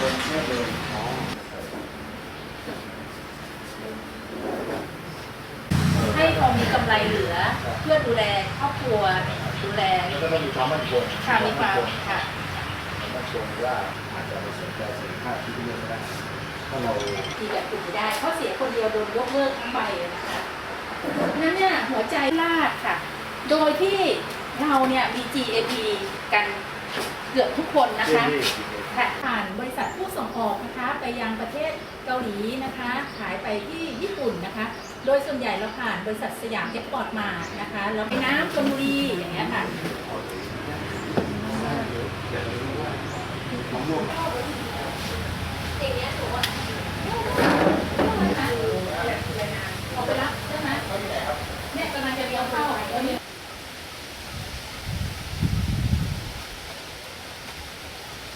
เนเทียบเลยให้พอมีกำไรเหลือ เพื่อดูแลครอบครัวดูแลแล้วก็ต้องมีความมั่นคงค่ะมีความค่ะมั่นคงว่าอาจจะไปสนใจสินค้าที่เพิ่กไม่ได้ถ้าเราทีแบบคุณไม่ได้เพราะเสียคนเดียวโดนยกเลิกทั้งใบนะคะนั้นเนี่ยหัวใจลาดค่ะ โดยที่เราเนี่ยมี GAP กันเกือบทุกคนนะคะค่ะ ปยังประเทศเกาหลีนะคะ ขายไปที่ญี่ปุ่นนะคะ โดยส่วนใหญ่เราผ่านบริษัทสยามเอ็กพอร์ตมานะคะแล้วไปน้ำชลบุรีอย่างเงี้ยค่ะมะม่วงอย่างเงี้ยหนูว่าเอาไปรับใช่ไหม